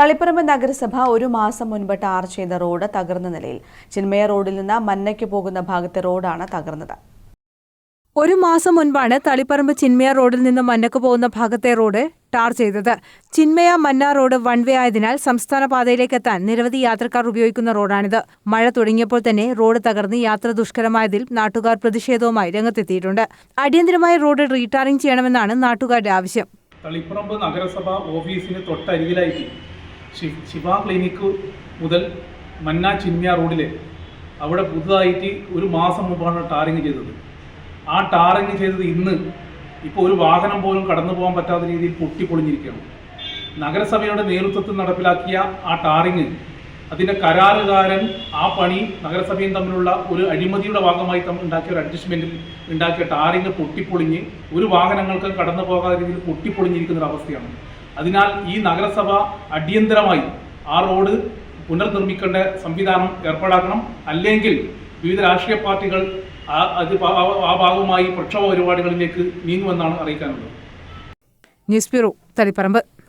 തളിപ്പറമ്പ് നഗരസഭ ഒരു മാസം മുൻപ് ടാർ ചെയ്ത റോഡ് തകർന്ന നിലയിൽ ചിന്മയ റോഡിൽ നിന്ന് മന്നയ്ക്ക് പോകുന്ന ഭാഗത്തെ റോഡാണ് തകർന്നത്. ഒരു മാസം മുൻപാണ് തളിപ്പറമ്പ് ചിന്മയ റോഡിൽ നിന്ന് മന്നക്ക് പോകുന്ന ഭാഗത്തെ റോഡ് ടാർ ചെയ്തത്. ചിന്മയ മന്ന റോഡ് വൺ വേ ആയതിനാൽ സംസ്ഥാന പാതയിലേക്ക് എത്താൻ നിരവധി യാത്രക്കാർ ഉപയോഗിക്കുന്ന റോഡാണിത്. മഴ തുടങ്ങിയപ്പോൾ തന്നെ റോഡ് തകർന്ന് യാത്ര ദുഷ്കരമായതിൽ നാട്ടുകാർ പ്രതിഷേധവുമായി രംഗത്തെത്തിയിട്ടുണ്ട്. അടിയന്തരമായി റോഡ് റീടാറിംഗ് ചെയ്യണമെന്നാണ് നാട്ടുകാരുടെ ആവശ്യം. തളിപ്പറമ്പ് നഗരസഭ ഓഫീസിന് തൊട്ടരികിലായിട്ട് ശി- ശിവ ക്ലിനിക്ക് മുതൽ മന്നാ ചിന്മ്യ റോഡിലെ അവിടെ പുതുതായിട്ട് ഒരു മാസം മുമ്പാണ് ടാറിങ് ചെയ്തത്. ആ ടാറിങ് ചെയ്തത് ഇന്ന് ഇപ്പോൾ ഒരു വാഹനം പോലും കടന്നു പോകാൻ പറ്റാത്ത രീതിയിൽ പൊട്ടിപ്പൊളിഞ്ഞിരിക്കുകയാണ്. നഗരസഭയുടെ നേതൃത്വത്തിൽ നടപ്പിലാക്കിയ ആ ടാറിങ് അതിന്റെ കരാറുകാരൻ ആ പണി നഗരസഭയും തമ്മിലുള്ള ഒരു അഴിമതിയുടെ ഭാഗമായി തമ്മിൽ ഉണ്ടാക്കിയ ഒരു അഡ്ജസ്റ്റ്മെന്റിൽ ഉണ്ടാക്കിയ ടാറിങ് പൊട്ടിപ്പൊളിഞ്ഞ് ഒരു വാഹനങ്ങൾക്ക് കടന്നു പോകാത്ത രീതിയിൽ പൊട്ടിപ്പൊളിഞ്ഞിരിക്കുന്ന ഒരു അവസ്ഥയാണ്. അതിനാൽ ഈ നഗരസഭ അടിയന്തരമായി ആ റോഡ് പുനർനിർമ്മിക്കേണ്ട സംവിധാനം ഏർപ്പാടാക്കണം. അല്ലെങ്കിൽ വിവിധ രാഷ്ട്രീയ പാർട്ടികൾ ആ അത് ആ- ഭാഗവുമായി പ്രക്ഷോഭ പരിപാടികളിലേക്ക് നീങ്ങുമെന്നാണ് അറിയിക്കാനുള്ളത്. News bureau Taliparamba.